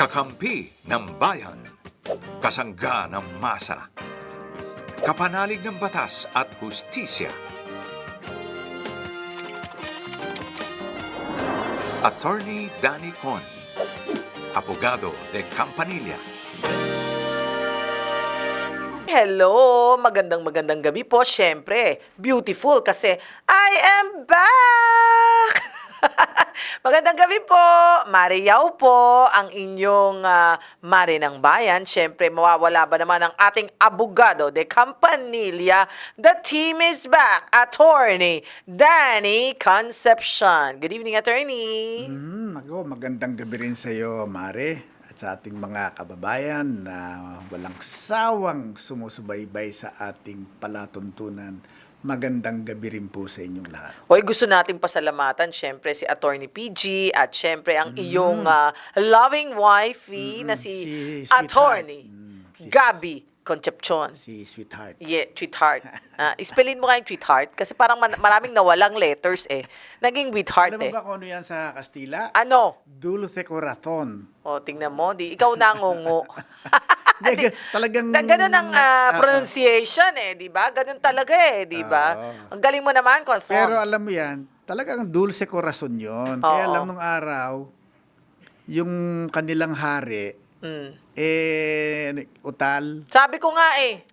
Kakampi ng bayan. Kasangga ng masa. Kapanalig ng batas at hustisya. Attorney Danny Con. Abogado de Campanilla. Hello! Magandang magandang gabi po. Siyempre, beautiful kasi I am back! magandang gabi po! Mariyaw po ang inyong ah, Mare ng Bayan. Siyempre, mawawala ba naman ang ating abogado de Campanilla. The team is back. Attorney Danny Concepcion. Good evening, Attorney. Hmm, ako, magandang gabi rin sa iyo, Mare, at sa ating mga kababayan na walang sawang sumusubaybay sa ating palatuntunan. Magandang gabi rin po sa inyong lahat. Hoy, gusto natin pasalamatan syempre si Attorney PG at syempre ang iyong ah, loving wifey na si, Si Sweetheart. Attorney Mm, si- Gabi Concepcion. Si Sweetheart. Yeah, Tweetheart. Ah, ispellin mo nga yung Tweetheart kasi parang maraming nawalang letters eh. Naging Weetheart Alam mo eh. ba kung ano yan sa Kastila? Ano? Dulce Corazon. O, tingnan mo. Di, ikaw na ngungo. Hindi, ga- talagang... Na, ganun ang Ah, pronunciation eh, di ba? Ganun talaga eh, di ba? Oo. Ang galing mo naman, conform. Pero alam mo yan, talagang dulce corazon yun. Kaya Oo. lang nung araw, yung kanilang hari, Mm. eh, utal. Sabi ko nga eh.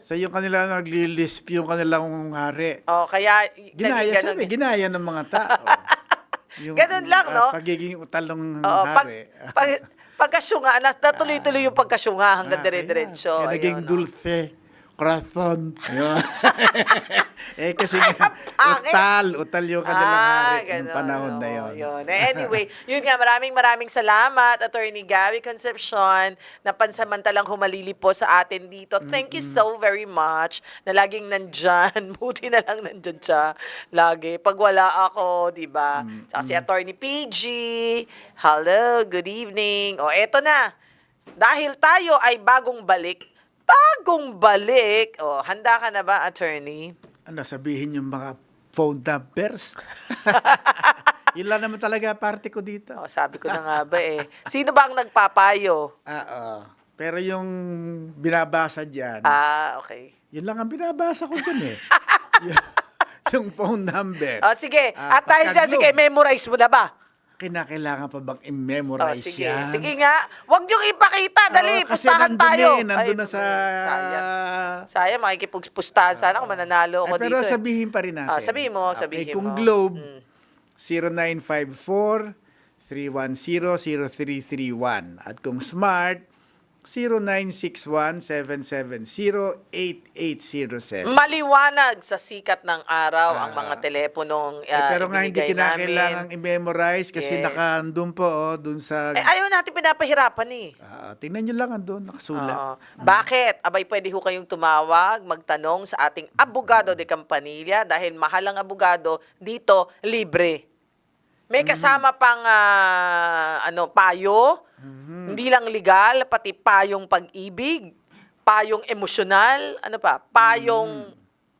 Sa yung kanila naglilisp yung kanilang hari. Oh, kaya Ginaya, naging ganun sabi, eh. ginaya ng mga tao. Yung, Ganun lang, no? ah, pagiging utal ng Oo, pag, hari. pag, pagkasyunga, na- natuloy-tuloy yung pagkasyunga hanggang Ah, dire-diretso. naging dulce, Ayun. eh kasi utal, utal yung kanilang hari ganun, ng panahon na oo, yun. Eh, Anyway, yun nga, maraming maraming salamat, Attorney Gabby Concepcion, na pansamantalang humalili po sa atin dito. Thank you so very much na laging nandyan. Buti na lang nandyan siya lagi. Pag wala ako, di ba? Saka si Attorney PG. Hello, good evening. O, eto na. Dahil tayo ay bagong balik, bagong balik. O, handa ka na ba, Attorney? ano, sabihin yung mga phone numbers. Yun lang naman talaga party ko dito. O, sabi ko na nga ba eh. Sino ba ang nagpapayo? Ah, oo. Pero yung binabasa dyan, Ah, okay. yun lang ang binabasa ko dyan eh. yung, yung phone number. O, sige. Ah, At dahil dyan, sige, memorize mo na ba? Kinakailangan pa bang O, i-memorize sige. yan? Sige nga. Huwag niyong ipakita. Dali, kasi pustahan tayo. Eh, nandun Ay, na sa... Sayang. Sayang, makikipagpustahan. Sana kung mananalo ako Eh, pero dito. eh. sabihin pa rin natin. Ah, sabihin mo, Okay, sabihin kung mo. Globe, Mm. 0954 310 At kung Smart, 0961-770-8807. Maliwanag sa sikat ng araw ang mga teleponong Eh, ah, pero nga hindi ibinigay kinakailangan namin. i-memorize kasi Yes. nakandun po oh, dun sa... Eh, ayaw natin pinapahirapan eh. Ah, tingnan nyo lang andun, nakasulat. Oo. Bakit? Abay, pwede ho kayong tumawag, magtanong sa ating abogado de Campanilla dahil mahal ang abogado dito, libre. May kasama pang ah, ano, payo, hindi lang legal, pati payong pag-ibig, payong emosyonal, ano pa, payong,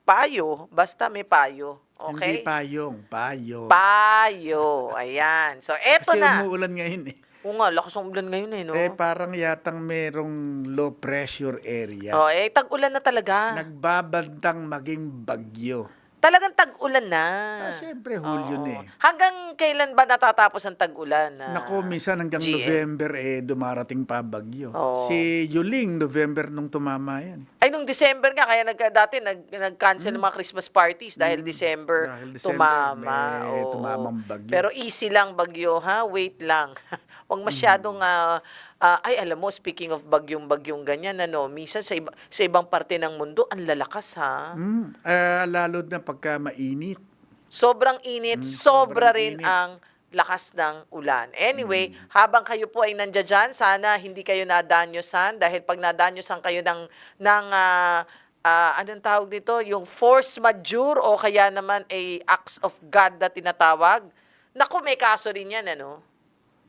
payo, basta may payo. Hindi Okay? payong, payo. Payo. Ayan. So, eto kasi na. umuulan ngayon eh. Oo nga, lakas ng ulan ngayon eh, no? Eh, parang yatang merong low pressure area. Oh, eh, tag-ulan na talaga. Nagbabandang maging bagyo. Talagang tag-ulan na. Ah, syempre, Hulyo Oo. na eh. Hanggang kailan ba natatapos ang tag-ulan? na Nako, minsan hanggang GM? November eh dumarating pa bagyo. Oo. Si Yuling, November nung tumama yan. Ay, nung December nga, kaya nag, dati nag, nag-cancel ng mga Christmas parties dahil December, Hmm. Dahil December, tumama. may Oo. tumamang bagyo. Pero easy lang bagyo, ha? Wait lang. Huwag masyadong, ah, ah, ay, alam mo, speaking of bagyong-bagyong ganyan, ano, minsan sa, iba, sa ibang parte ng mundo, ang lalakas, ha? Hmm, eh, lalo na pagka mainit. Sobrang init, sobra Hmm, sobrang rin init. Ang lakas ng ulan. Anyway, habang kayo po ay nandiyan dyan, sana hindi kayo nadanyosan dahil pag nadanyosan kayo ng, ng ah, ah, anong tawag dito, yung force majeure o kaya naman a acts of God na tinatawag, naku, may kaso rin yan, ano?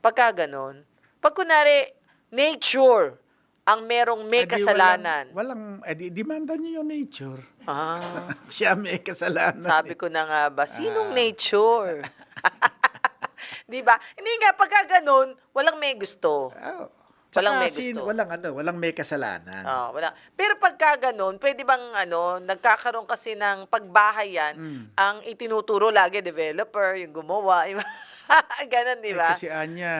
Pagka ganon. Pag kunwari, nature ang merong may Eh, di kasalanan. Walang, walang eh, demanda niyo yung nature. Ah, Siya may kasalanan. sabi ko na nga ba, sinong Ah. nature? Di ba? Hindi nga, pagka ganun, walang may gusto. Oh. Walang may gusto. Walang, ano, walang may kasalanan. Oh, wala. Pero pagka ganun, pwede bang ano, nagkakaroon kasi ng pagbahay yan, Mm. ang itinuturo lagi, developer, yung gumawa. yung- Ganon, di Eh, ba? kasi Anya,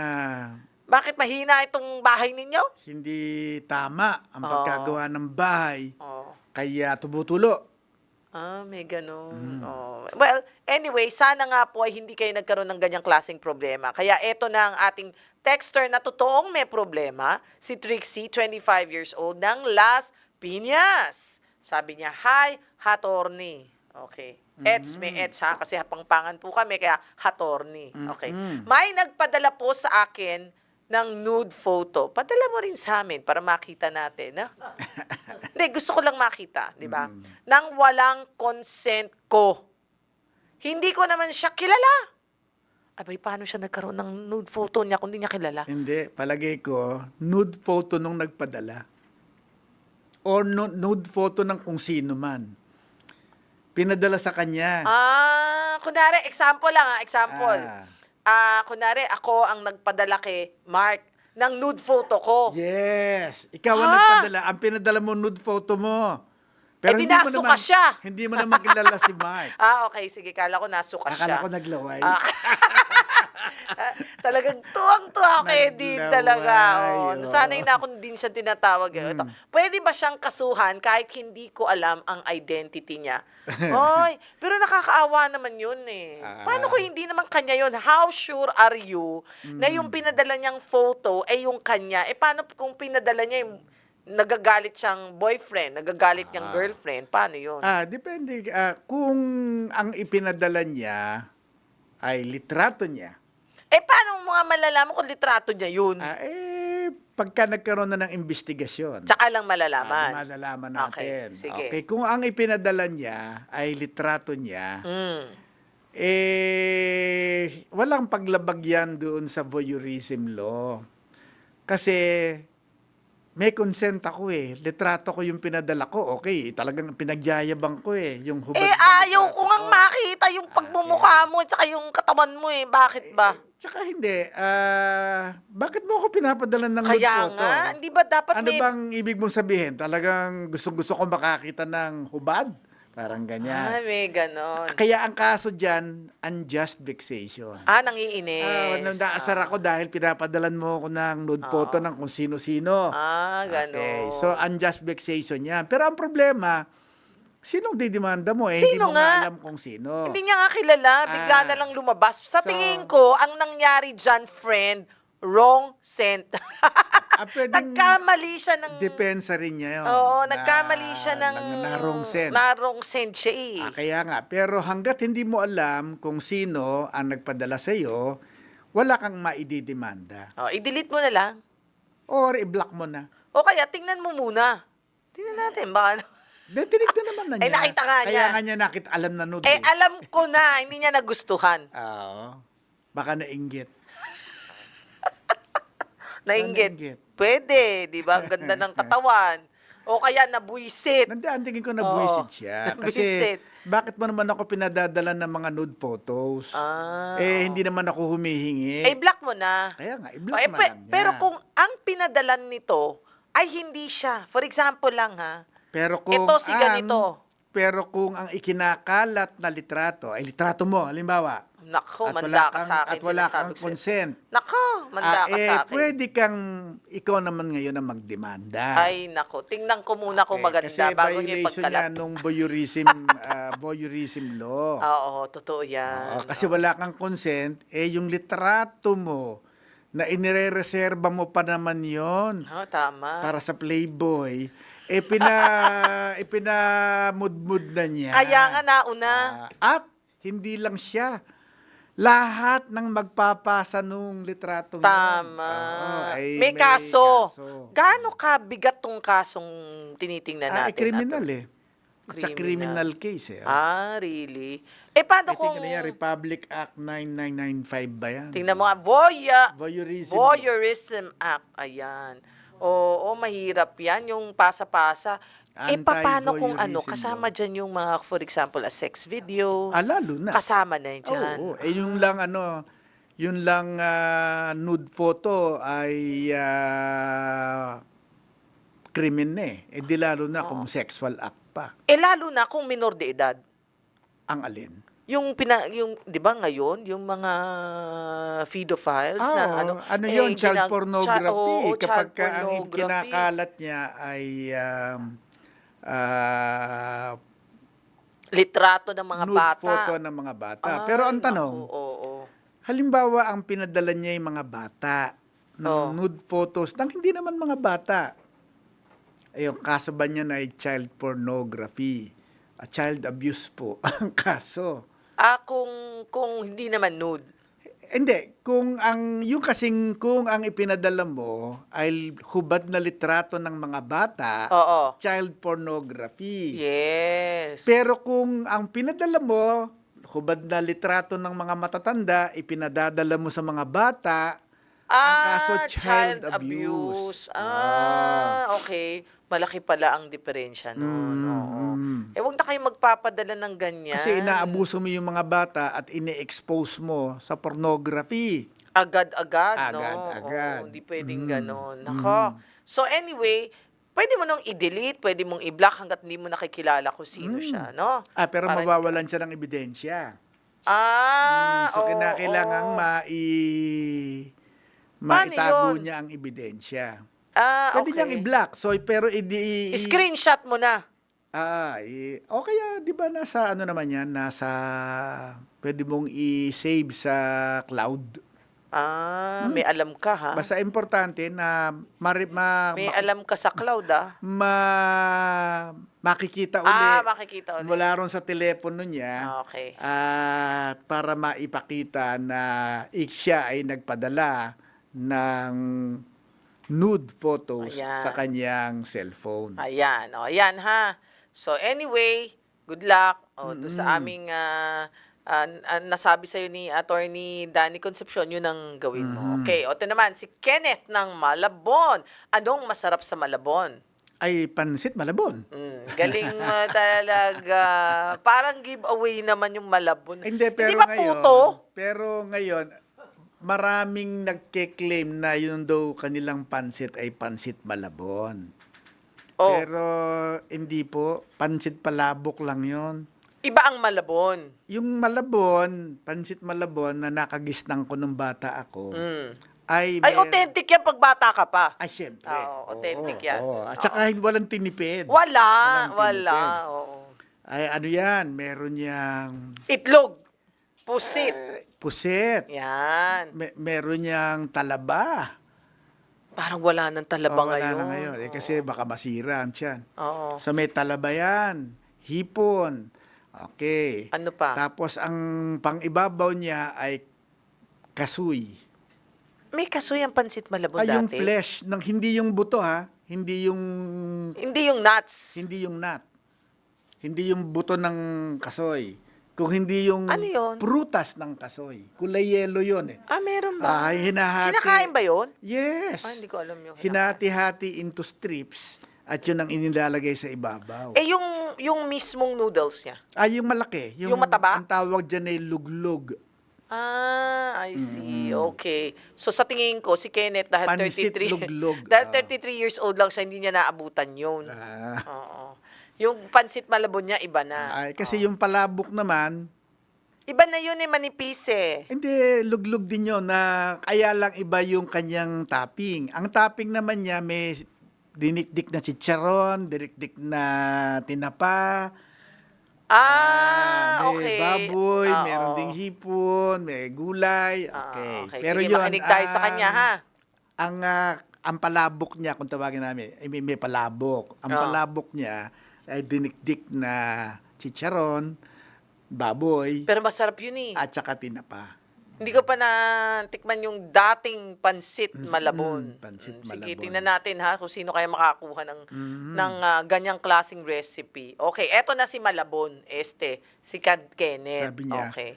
Bakit mahina itong bahay ninyo? hindi tama ang Oo. pagkagawa ng bahay. Oh. Kaya tumutulo. Ah, may ganun. Mm. Oh. Well, anyway, sana nga po ay hindi kayo nagkaroon ng ganyang klaseng problema. Kaya eto na ang ating texter na totoong may problema, si Trixie, 25 years old, ng Las Piñas. Sabi niya, Hi, Hatorni. Okay. Eds, may eds ha, kasi hapangpangan po kami, kaya Hatorni. Okay. May nagpadala po sa akin ng nude photo. Padala mo rin sa amin para makita natin. Ha? Hindi, gusto ko lang makita, di ba? Nang walang consent ko. Hindi ko naman siya kilala. Abay, paano siya nagkaroon ng nude photo niya kung hindi niya kilala? Hindi, palagay ko, nude photo nung nagpadala. Or nu- nude photo ng kung sino man. Pinadala sa kanya. Ah, kunwari, example lang ah, example. Ah. Ah, kunwari, ako ang nagpadala kay Mark ng nude photo ko. Yes. Ikaw ang Ah! nagpadala. Ang pinadala mo, nude photo mo. Eh, di nasuka siya. Hindi mo naman kilala si Mark. Ah, okay, sige, kala ko nasuka siya. Akala ko naglaway. Ah. Talagang tuwang-tuwa kay Edith Naglaway, talaga. Oh, sanay na akong din siya tinatawag. eh. Ito, Hmm. Pwede ba siyang kasuhan kahit hindi ko alam ang identity niya? Hoy, pero nakakaawa naman yun eh. Paano Ah. kung hindi naman kanya yun? How sure are you na Hmm. yung pinadala niyang photo ay yung kanya? Eh paano kung pinadala niya yung nagagalit siyang boyfriend, nagagalit niyang girlfriend? Paano yun? Ah, depende. Ah, kung ang ipinadala niya ay litrato niya, Eh, paano mo nga malalaman kung litrato niya yun? ah, eh, pagka nagkaroon na ng investigasyon, Tsaka lang malalaman. ah, malalaman Okay, natin. sige. Okay, kung ang ipinadala niya ay litrato niya, Mm. eh, walang paglabag yan doon sa voyeurism law. Kasi, may consent ako eh. Litrato ko yung pinadala ko. Okay, talagang pinagyayabang ko eh. Yung hubad Eh, na ayaw litrato ko ngang makita yung pagmumukha mo at saka yung katawan mo eh. Bakit ba? Tsaka hindi, ah, bakit mo ako pinapadala ng nude Kaya photo? nga, hindi ba dapat Ano may... bang ibig mong sabihin? Talagang gusto-gusto ko makakita ng hubad? Parang Ah, ganyan. may ganon. Kaya ang kaso dyan, unjust vexation. Ah, nangiinis. Ah, nandasar ako dahil pinapadalan mo ako ng nude photo ng kung sino-sino. Ah, ganon. Okay, so unjust vexation yan. Pero ang problema, sinong didemanda mo? Eh, Sino hindi mo nga? alam kung sino. Hindi niya nga kilala. Bigla Ah. na lang lumabas. Sa So- tingin ko, ang nangyari dyan, friend, wrong sent. Ah, pwedeng- Nagkamali siya ng... Depensa rin niya yun. Oo, na- nagkamali siya ng... ng narong sen. Narong send siya eh. Ah, kaya nga, pero hanggat hindi mo alam kung sino ang nagpadala sa iyo, wala kang maididemanda. Oh, i-delete mo na lang. Or i-block mo na. O kaya, tingnan mo muna. Tingnan natin, baka... Then, tinignan naman na niya. Ay, nakita niya. Kaya nga niya nakita, alam na nude. Eh, alam ko na, hindi niya nagustuhan. Oo. Baka nainggit. Nainggit. nainggit? Pwede, di ba? Ang ganda ng katawan. O kaya nabuisit. Nandiyan, tingin ko nabuisit Oo, siya. nabuisit. Kasi, bakit mo naman ako pinadadala ng mga nude photos? Ah, eh, hindi naman ako humihingi. Eh, block mo na. Kaya nga, i-block Eh, na pe- lang niya. Pero kung ang pinadalan nito ay hindi siya. For example lang ha. Pero kung Ito si ang- ganito. pero kung ang ikinakalat na litrato ay litrato mo, halimbawa, Nako, manda ka kang, sa akin. at wala kang ko consent, Nako, manda ah, ka eh, sa akin. pwede kang, ikaw naman ngayon ang magdemanda. Ay, nako. Tingnan ko muna kung Eh, maganda Kasi bago niya violation ipagkalat. yan nung voyeurism, ah, voyeurism law. Oo, totoo yan. Oo, kasi wala kang consent, eh yung litrato mo, na inire-reserva mo pa naman yon Oh, tama. para sa Playboy, eh pina, ipinamudmud na niya. Kaya nga nauna. Ah, at hindi lang siya. Lahat ng magpapasa nung litratong yun. Tama. Oo, ay may, kaso. kaso. Gaano kabigat tong kasong tinitingnan Ah, natin? eh, criminal eh. It's a Criminal. criminal case eh. Ah, really? Eh, paano I kung... think ano Republic Act 9995 ba yan? Tingnan mo nga, voya, Voyeurism. Voyeurism Act. Ayan. Oo, mahirap yan, yung pasa-pasa. Eh, paano kung ano, Anti-voyeurism kasama dyan yung mga, for example, a sex video, Ah, lalo na. kasama na yan dyan. Oo, eh yung lang ano, yun lang ah, nude photo ay ah, krimen na eh. Eh di lalo na kung sexual act pa. Eh lalo na kung minor de edad. Ang alin? Yung pina yung 'di ba ngayon yung mga pedophiles Ah, na ano ano eh, yun, child pornography. Kapag child ka ang pornography. kinakalat niya ay um, ah, litrato ng mga nude bata. photo ng mga bata. Ay, Pero ang tanong, naku, oo. halimbawa ang pinadala niya yung mga bata ng Oh. nude photos ng hindi naman mga bata. Ayun, kaso ba niya na ay child pornography? A child abuse po ang kaso. Ah, kung kung hindi naman nude. Hindi, kung ang yung kasing kung ang ipinadala mo ay hubad na litrato ng mga bata, Oo. child pornography. Yes. Pero kung ang pinadala mo, hubad na litrato ng mga matatanda, ipinadadala mo sa mga bata, ang kaso child, abuse. Ah, okay. Malaki pala ang diferensya noon. Oo. Eh, wag na kayo magpapadala ng ganyan. Mm. Kasi inaabuso mo yung mga bata at ine-expose mo sa pornography. Agad-agad, no? Agad-agad. Oo, hindi pwedeng Mm. ganon. Nako. So anyway, pwede mo nang i-delete, pwede mong i-block hanggat hindi mo nakikilala kung sino siya, no? Ah, pero Para- mawawalan siya ng ebidensya. Ah, so, oo, kinakailangang oo. mai... Paano maitago yun? niya ang ebidensya. Ah, Pwede okay. niyang i-block. So, pero i- i- Screenshot mo na. Ah, i- o kaya 'di ba nasa ano naman 'yan, nasa pwede mong i-save sa cloud. Ah, may alam ka ha? Hmm. Basta importante na mari, ma, May ma, alam ka sa cloud ah. ma- makikita uli Ah, makikita ulit. mula ron sa telepono niya. Ah, okay. At para maipakita na ik- siya ay nagpadala ng nude photos Ayan. sa kanyang cellphone. Ayan, o, ayan ha. So anyway, good luck o, doon sa aming ah, ah, ah, nasabi sa'yo ni Attorney Danny Concepcion, yun ang gawin mo. Okay, o ito naman, si Kenneth ng Malabon. Anong masarap sa Malabon? Ay pansit malabon. Mm, galing mo talaga. Parang giveaway naman yung Malabon. Hindi, pero Hindi ba ngayon, puto? pero ngayon, maraming nagke-claim na yun daw kanilang pansit ay pansit malabon. Oh, Pero hindi po, pansit palabok lang yon. iba ang Malabon. Yung malabon, pansit malabon na nakagisnang ko nung bata ako, Mm. ay... Ay, mer- authentic yan pag bata ka pa. Ay, syempre. Oo, authentic Oo, yan. oo. At saka walang tinipid. Wala, Walang wala. tinipid. Oo. Ay, ano yan, meron niyang Itlog. Pusit. puset. Yan. Me- meron niyang talaba. Parang wala nang talaba Oo, wala ngayon. na ngayon. Eh, kasi baka masira ang tiyan. Oo. So may talaba yan, hipon. Okay. Ano pa? Tapos ang pang-ibabaw niya ay kasuy. May kasoy ang pansit malabon Ay, dati. yung flesh, ng, hindi yung buto ha. Hindi yung Hindi yung nuts. hindi yung nut. Hindi yung buto ng kasoy. Kung hindi yung Ano yun? prutas ng kasoy. Kulay yellow yun eh. Ah, meron ba? Ay, hinahati. Kinakain ba yun? Yes. Ah, hindi ko alam yung Hinati-hati into strips at yun ang inilalagay sa ibabaw. Eh, yung, yung mismong noodles niya. Ah, yung malaki. Yung mataba? Ang tawag dyan ay luglug. Ah, I see. Okay. So, sa tingin ko, si Kenneth, dahil Pansit 33, luglog. dahil Ah. 33 years old lang siya, hindi niya naabutan yun. Ah. Oo. Yung pansit malabon niya, iba na. Ay, kasi yung palabok naman, Iba na yun eh, manipis eh. hindi, luglug din yun na kaya lang iba yung kanyang topping. Ang topping naman niya may dinikdik na chicharon, dinikdik na tinapa, Ah, may okay. baboy, Oo. meron ding hipon, may gulay. Ah, Okay. okay. Pero Sige, yun, makinig tayo sa ang- kanya, ha? Ang ah, ang palabok niya kung tawagin namin, eh, may, may palabok. Ang Ah. palabok niya ay dinikdik na chicharon, baboy, Pero masarap yun eh. at saka tinapa. Hindi ko pa natikman yung dating pansit malabon. mm, pansit Mm, Sige, malabon. tingnan natin ha kung sino kaya makakuha ng, ng ah, ganyang klaseng recipe. Okay, eto na si Malabon, este, si Kad Kenneth. Sabi niya, okay.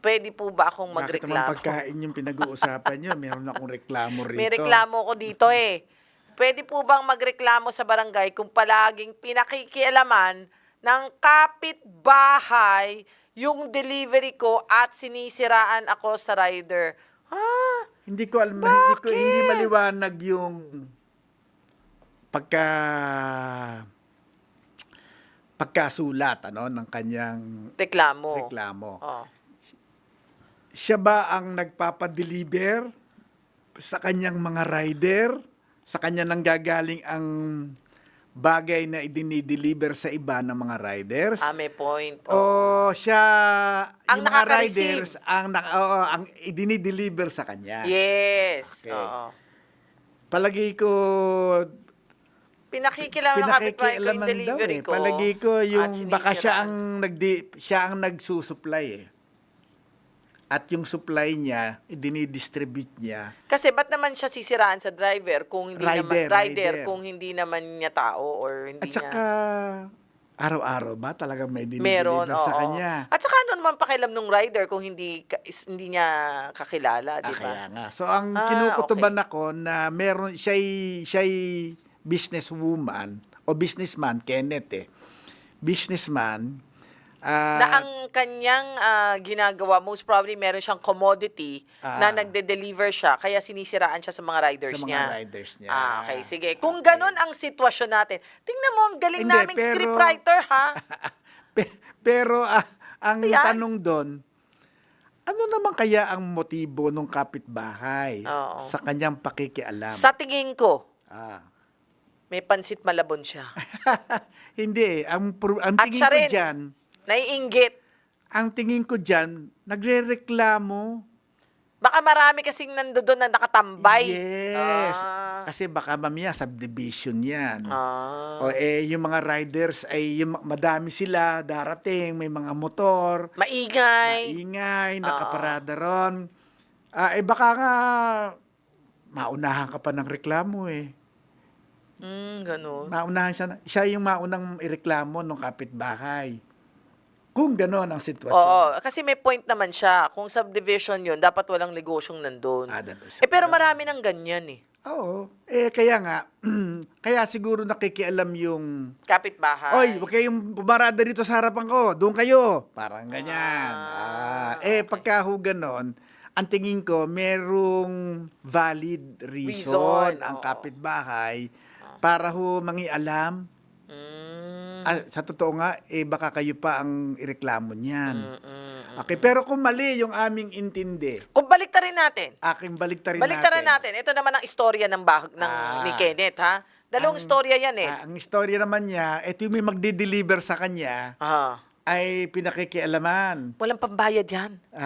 Pwede po ba akong Bakit naman magreklamo? pagkain yung pinag-uusapan niyo? Meron akong reklamo rito. May reklamo ko dito eh. Pwede po bang magreklamo sa barangay kung palaging pinakikialaman ng kapitbahay yung delivery ko at sinisiraan ako sa rider. Ah, Hindi ko alam, hindi ko hindi maliwanag yung pagka pagkasulat ano ng kanyang reklamo. reklamo. Oh. Siya ba ang nagpapadeliver sa kanyang mga rider? Sa kanya nang gagaling ang bagay na idinideliver sa iba ng mga riders? Ah, may point. o siya Ang yung mga nakaka-receive. riders ang nak- oo, ang idinideliver sa kanya? Yes. Okay. Oo. Palagi ko Pinakikilaman ng kapitbahay ko yung pinakikialaman daw delivery eh. ko. Palagi ko at yung baka siya ang nagdi siya ang nagsusupply eh. At yung supply niya, dinidistribute niya. Kasi ba't naman siya sisiraan sa driver kung hindi naman Rider, rider, rider. kung hindi naman niya tao or hindi At saka, araw-araw ba talagang may niya dinideliver sa oo. kanya? At saka ano naman pakialam nung rider kung hindi hindi niya kakilala, Ah, di ba? kaya nga. So, ang Ah, kinukutuban ako na meron, siya'y, siya'y businesswoman o businessman, Kenneth eh. Businessman, ah, na ang kanyang ah, ginagawa, most probably meron siyang commodity na Ah. nagde-deliver siya, kaya sinisiraan siya sa mga riders Sa mga niya. riders niya. Ah, okay, sige. Kung ganun ang sitwasyon natin, tingnan mo, ang galing Hindi, naming pero- scriptwriter, ha? Pe- pero ah, ang Ayan. tanong doon, ano naman kaya ang motibo ng kapitbahay Oo. sa kanyang pakikialam? Sa tingin ko, Ah. may pansit malabon siya. Hindi, ang, ang At tingin ko rin. dyan, Naiinggit. ang tingin ko dyan, nagre-reklamo. Baka marami kasing nandoon na nakatambay. Yes. Ah. Kasi baka mamaya subdivision yan. Ah. O eh, yung mga riders ay yung, madami sila, darating, may mga motor, Maingay. maingay, nakaparada ron. Ah, eh baka nga maunahan ka pa ng reklamo eh. Mm, ganun. Maunahan siya, na- siya yung maunang ireklamo ng kapitbahay. Kung gano'n ang sitwasyon. Oo, kasi may point naman siya. Kung subdivision yun, dapat walang negosyong nandun. Ah, that is- eh, pero marami ng ganyan eh. Oo. Eh, kaya nga, kaya siguro nakikialam yung, Kapitbahay. Oy, huwag kayong pumarada dito sa harapan ko. Doon kayo. Parang ganyan. Ah, eh, pagka ho ganon, ang tingin ko, merong valid reason, Reason, ang oo. kapitbahay para ho mangialam. Mm, Ah, sa totoo nga, eh, baka kayo pa ang ireklamo niyan. mm. Okay, pero kung mali yung aming intindi, Kung baliktarin natin. aking baliktarin Baliktarin natin. natin. Ito naman ang istorya ng, bah- ng Ah. ni Kenneth, ha? Dalawang istorya yan eh. Ah, ang istorya naman niya, ito yung may magde-deliver sa kanya, Ah. ay pinakikialaman. Walang pambayad yan.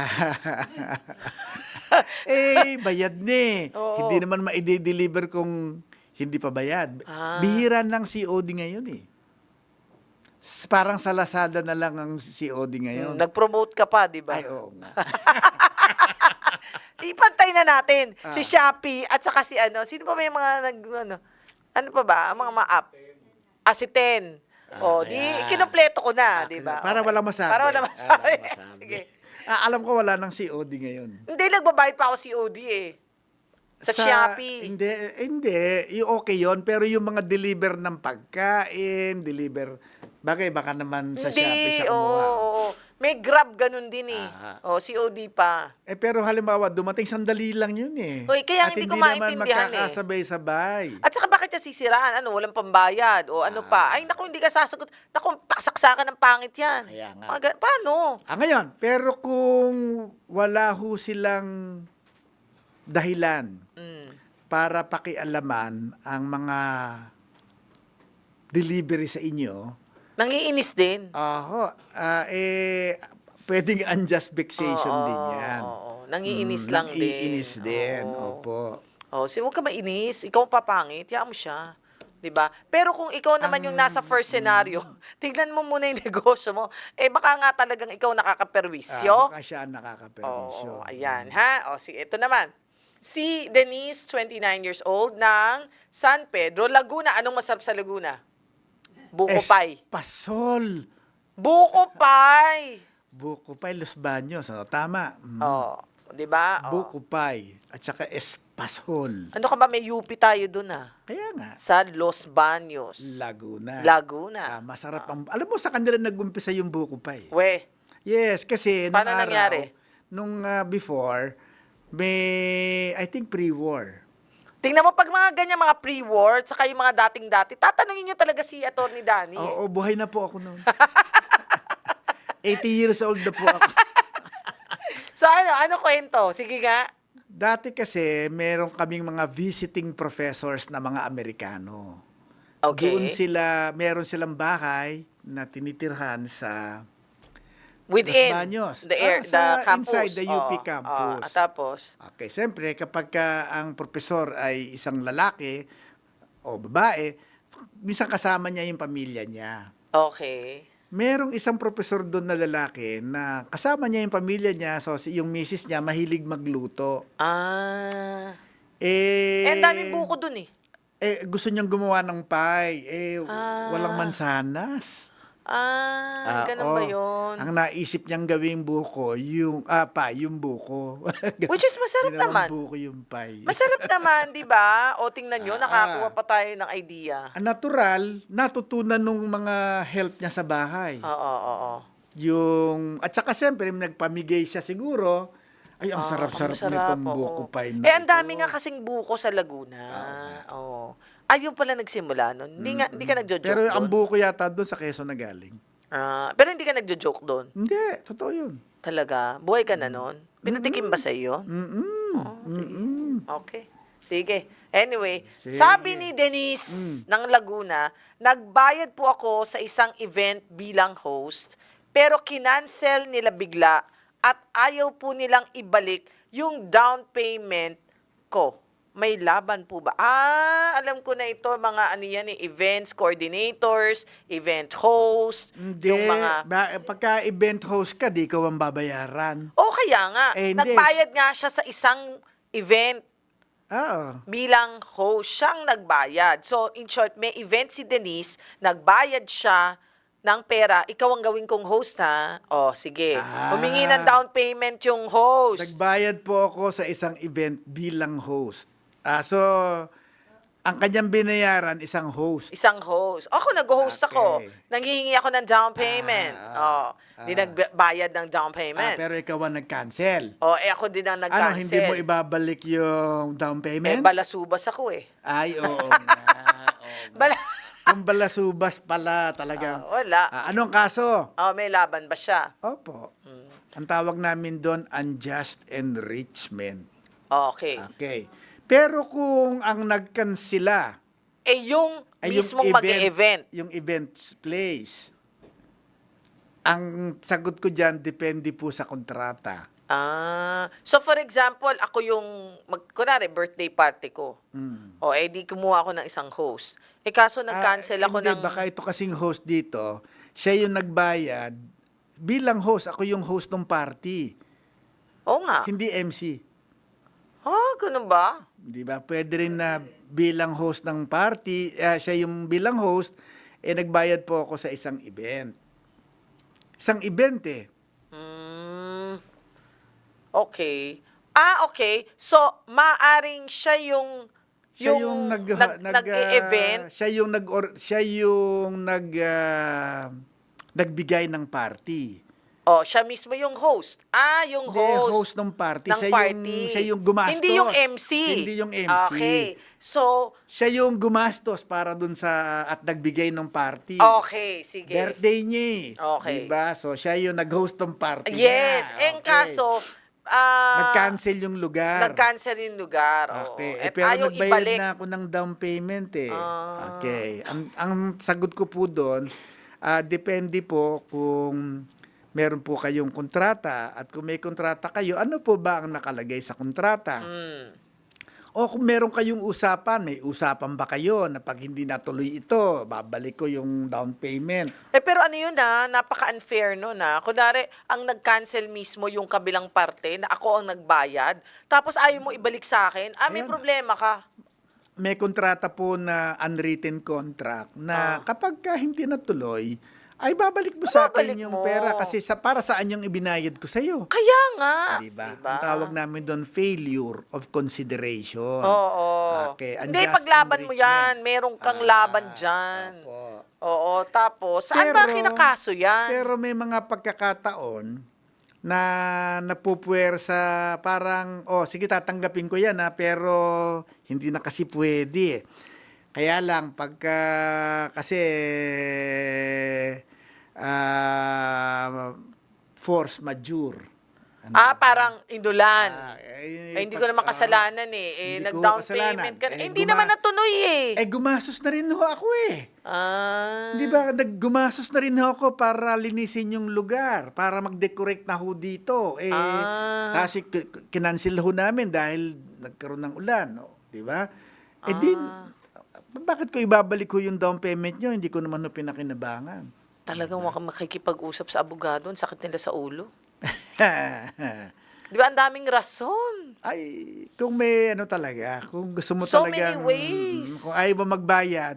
eh, bayad na eh. Oo. Hindi naman ma-deliver kung hindi pa bayad. Ah. Bihira ng COD ngayon eh. S- Parang sa Lazada na lang ang COD ngayon. Nag-promote ka pa, di ba? Ay, oo nga. Ipantay na natin. Ah. Si Shopee at saka si ano. Sino pa ba yung mga nag... Ano, ano pa ba? Ang mga ma-app. Ah, si Ten. o, di, ayan. kinumpleto ko na, di ba? Para walang masabi. Para walang masabi. Para walang masabi. Sige. Ah, alam ko wala ng COD ngayon. Hindi, nagbabayad pa ako COD eh. Sa, Shopee. Hindi, eh, hindi. Okay yon pero yung mga deliver ng pagkain, deliver, bagay baka naman sa Shopee Hindi, siya oo, kumuha. oo, oo. May Grab ganun din eh. Ah. O, COD pa. Eh pero halimbawa, dumating sandali lang yun eh. Hoy, kaya At hindi ko naman maintindihan eh. magkakasabay-sabay. At saka bakit niya sisiraan? Ano, walang pambayad? O ano pa? Ay, naku, hindi ka sasagot. Naku, pasaksakan ng pangit yan. Kaya nga. Mga gan- paano? Ah, ngayon, pero kung wala ho silang dahilan Mm. para pakialaman ang mga delivery sa inyo, Nangiinis din. aho, ah, eh, pwedeng unjust vexation Oo, din yan. oo. Nangiinis Mm, lang din. nangiinis din, Oo. opo. Oh, si huwag ka mainis. Ikaw ang papangit. Yaan mo siya. 'Di ba? Pero kung ikaw naman yung nasa first scenario, tignan mo muna yung negosyo mo. Eh baka nga talagang ikaw nakakaperwisyo. Ah, baka siya ang nakakapermisyo. Oo, ayan ha. O sige, ito naman. Si Denise, 29 years old, ng San Pedro, Laguna. Anong masarap sa Laguna? Buko pie. Espasol. Buko pie! Buko pie, Los Baños. Ano, tama. Mm. Oh, 'di ba? Oh. Buko pie. At saka espasol. Ano ka ba may UP tayo dun ah? Kaya nga, Sa Los Baños. Laguna. Laguna. Ah, masarap ang... Alam mo, sa kanila nag-umpisa yung buko pie. We, Yes, kasi Paano nung araw, nangyari? nung ah, before, may, I think pre-war. Tingnan mo, pag mga ganyan, mga pre-war, saka yung mga dating-dati, tatanungin nyo talaga si Atty. Danny. eh. Oo, buhay na po ako noon. 80 years old na po ako. So ano, ano kwento? Sige nga. Dati kasi, meron kaming mga visiting professors na mga Amerikano. Okay. Doon sila, meron silang bahay na tinitirhan sa Within Los Baños. the, air, Ah, sa the campus. inside the UP Oo, campus. at tapos? Okay, siyempre kapag ka ang profesor ay isang lalaki o babae, minsan kasama niya yung pamilya niya. Okay. Merong isang profesor doon na lalaki na kasama niya yung pamilya niya, so yung misis niya mahilig magluto. Ah. Eh, Eh, dami buko dun eh. Eh, gusto niyang gumawa ng pie. Eh, Ah. walang mansanas. Ah, ganun oo. ba yun? Ang naisip niyang gawing buko, yung, ah, pa, yung buko. Which is masarap Ginawang naman. buko yung pie. Masarap naman, di ba? O tingnan nyo, Ah. nakakuha pa tayo ng idea. Ang natural, natutunan nung mga help niya sa bahay. Oo, oo, oo. Yung, at saka siyempre, nagpamigay siya siguro. Ay, ang Ah, sarap-sarap masarap, nitong oo. buko pie na Eh, ang dami ito. nga kasing buko sa Laguna. Oo. Ayun pala nagsimula nun. Hindi, nga, hindi ka nagjo-joke Pero ang doon. buko yata doon sa Quezon na galing. Ah, pero hindi ka nagjo-joke doon. Hindi, totoo yun. Talaga. Buhay ka na noon. Pinatikim ba sa iyo? Mm-mm. Mm-mm. Okay. Sige. Anyway, Sige. sabi ni Denise ng Laguna, nagbayad po ako sa isang event bilang host, pero kinancel nila bigla at ayaw po nilang ibalik yung down payment ko. May laban po ba? Ah, alam ko na ito, mga ano yan eh, events coordinators, event host, Hindi. yung mga... Ba- pagka event host ka, di ikaw ang babayaran. O kaya nga, Eh, hindi. nagbayad nga siya sa isang event Oo. bilang host, siyang nagbayad. So, in short, may event si Denise, nagbayad siya ng pera, ikaw ang gawin kong host, ha? O, sige. Ah. Humingi ng down payment yung host. Nagbayad po ako sa isang event bilang host. Ah, so, ang kanyang binayaran, isang host. Isang host. Ako, nag-host ako. Okay. Nanghihingi ako ng down payment. Ah, oh, di nagbayad ng down Ah, payment. pero ikaw ang nag-cancel. oh, eh ako din ang Ano, nag-cancel. hindi mo ibabalik yung down eh, payment? balasubas ako eh. Ay, oo nga. Bala... Kung balasubas pala talaga. Ah, wala. Ah, anong kaso? oh, may laban ba siya? Opo. Ang tawag namin doon, unjust enrichment. Okay. Okay. Pero kung ang nagkansila Eh, yung ay mismong mag-event. yung event place, ang sagot ko dyan, depende po sa kontrata. Ah, so for example, ako yung, mag, kunwari, birthday party ko. O, eh, di kumuha ako ng isang host. Eh, kaso nag-cancel Hmm. Ah, ako hindi, ng... Baka ito kasing host dito, siya yung nagbayad. Bilang host, ako yung host ng party. Oo nga. Hindi MC. Ah, ganun ba? Di ba? Pwede rin na bilang host ng party, eh, siya yung bilang host, eh nagbayad po ako sa isang event. Isang event eh. Hmm. Okay. Ah, okay. So, maaring siya yung... Siya yung, nag, nag, nag, ah, event siya yung nag siya yung nag ah, nagbigay ng party. Oh, siya mismo yung host. Ah, yung Hindi, host. host ng party. Ng Siya yung- party. siya yung gumastos. Hindi yung MC. Hindi yung MC. Okay. So, Siya yung gumastos para dun sa at nagbigay ng party. okay, sige. Birthday niya. eh. Okay. Diba? So siya yung nag-host ng party. Yes. niya. Okay. kaso, ah, Nag-cancel yung lugar. nag-cancel yung lugar. oo. Okay. At Eh, pero ayaw nagbayad ibalik. na ako ng down payment eh. Ah. Okay. Ang, ang sagot ko po doon, ah, depende po kung meron po kayong kontrata at kung may kontrata kayo, ano po ba ang nakalagay sa kontrata? Hmm. O kung meron kayong usapan, may usapan ba kayo na pag hindi natuloy ito, babalik ko yung down payment? Eh, pero ano yun na, napaka-unfair no na. Kunwari, ang nag-cancel mismo yung kabilang parte na ako ang nagbayad, tapos ayaw mo ibalik sa akin, ah, may Ayan. problema ka. May kontrata po na unwritten contract na kapag ka hindi natuloy, ay babalik mo sa akin yung mo. pera kasi sa para saan yung ibinayad ko sa iyo. Kaya nga. Diba? Diba? Ang tawag namin doon failure of consideration. Oo. Okay, Hindi, paglaban mo yan. Meron kang Ah, laban dyan. opo. Oo, tapos, saan ba kinakaso yan? Pero may mga pagkakataon na napupuwersa parang, oh, sige tatanggapin ko yan ha, pero hindi na kasi pwede eh. Kaya lang, pagka kasi ah, force majeure. Ano? ah, parang indulan. Ah, eh, eh, hindi ko pag- naman ah, kasalanan eh. eh ko nag-down payment ka. Eh, Eh, hindi guma- naman natuloy eh. Eh, gumastos na rin ho ako eh. ah. Di ba, naggumastos na rin ako para linisin yung lugar, para mag-decorate na ho dito. Eh, Ah. kasi k- kinansil ho namin dahil nagkaroon ng ulan. No? Di ba? Eh din, bakit ko ibabalik ko yung down payment nyo? Hindi ko naman ho pinakinabangan. Talagang maka makikipag-usap sa abogado, ang sakit nila sa ulo. Di ba, ang daming rason. Ay, kung may ano talaga, kung gusto mo So talagang, many ways. kung ayaw mo magbayad,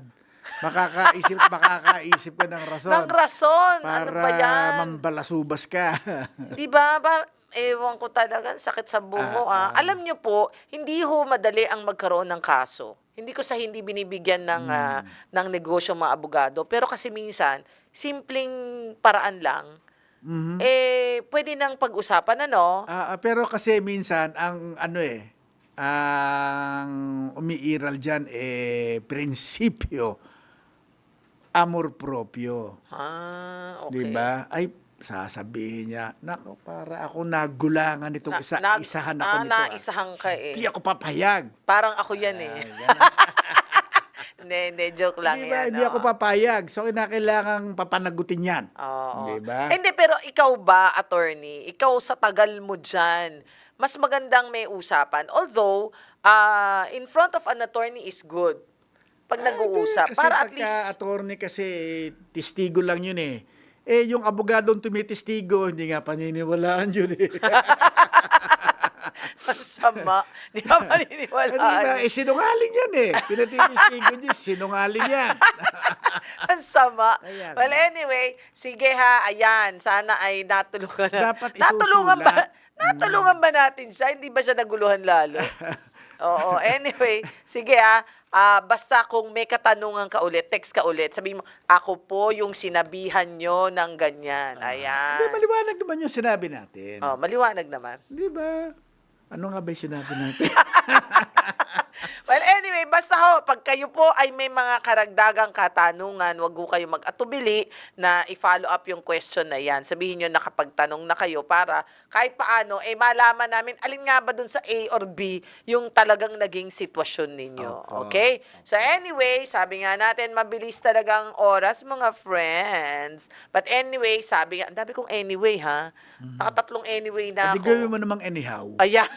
makakaisip, makakaisip ka ng rason. Ng rason. Para ano ba yan? mambalasubas ka. Di ba? Ba, ewan ko talaga, sakit sa bungo ah. Alam nyo po, hindi ho madali ang magkaroon ng kaso. Hindi ko sa hindi binibigyan ng ah, ng negosyo mga abogado, pero kasi minsan simpleng paraan lang. Eh pwede nang pag-usapan ano? Ah, ah, pero kasi minsan ang ano eh ang umiiral diyan eh prinsipyo amor proprio, Ah, okay. ba? Ay sasabihin niya, nako para ako nagulangan itong Na- isa, nag- isahan ako ah, nito. ah. naisahan ka eh. Hindi ako papayag. Parang ako yan eh. Hindi, hindi, joke lang Di ba? yan. Hindi ako papayag. So, kinakailangang papanagutin yan. Oo. Di ba? Hindi, pero ikaw ba, attorney, ikaw sa tagal mo dyan, mas magandang may usapan. Although, ah, in front of an attorney is good. Pag nag-uusap. Kasi Para at least, attorney kasi, testigo lang yun eh. Eh, yung abogadong tumitestigo, hindi nga paniniwalaan yun eh. ang sama. Di ba Hindi maniniwalaan? ba? Eh, sinungaling yan eh. Pinatitestigo niya, sinungaling yan. ang sama. Ayan. Well, anyway, sige ha, ayan, sana ay natulungan na. Dapat natulungan ba, isusulat. natulungan ba natin siya? Hindi ba siya naguluhan lalo? Oo, anyway, sige ha, Ah, basta kung may katanungan ka ulit, text ka ulit, sabi mo, ako po yung sinabihan nyo ng ganyan. Hindi, Ayan. maliwanag naman yung sinabi natin. Oh, maliwanag naman. Di ba? Ano nga ba yung sinabi natin? Well, anyway, basta ho, pag kayo po ay may mga karagdagang katanungan, wag ho kayo mag-atubili na i-follow up yung question na yan. Sabihin nyo nakapagtanong na kayo para kahit paano, eh malaman namin alin nga ba dun sa A or B yung talagang naging sitwasyon ninyo. Opo. Okay? So anyway, sabi nga natin, mabilis talagang oras mga friends. But anyway, sabi nga, ang dami kong anyway ha. Nakatatlong anyway na Hindi ako. gawin mo namang anyhow. Ayan.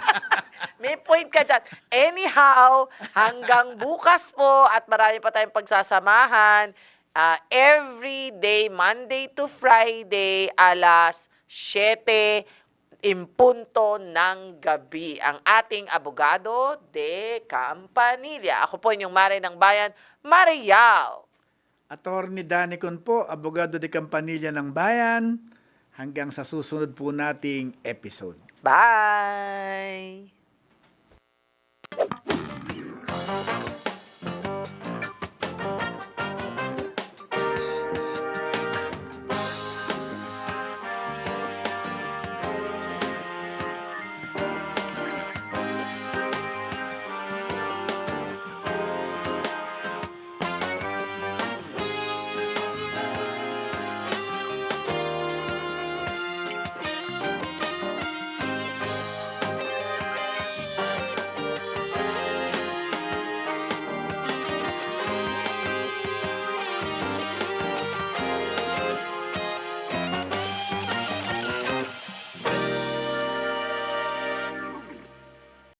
May point ka dyan. Anyhow, hanggang bukas po at marami pa tayong pagsasamahan. Ah, every day, Monday to Friday, alas 7 impunto ng gabi. Ang ating abogado de Campanilla. Ako po inyong Mare ng Bayan, Mariao. Attorney Danicon po, abogado de Campanilla ng Bayan. Hanggang sa susunod po nating episode. Bye!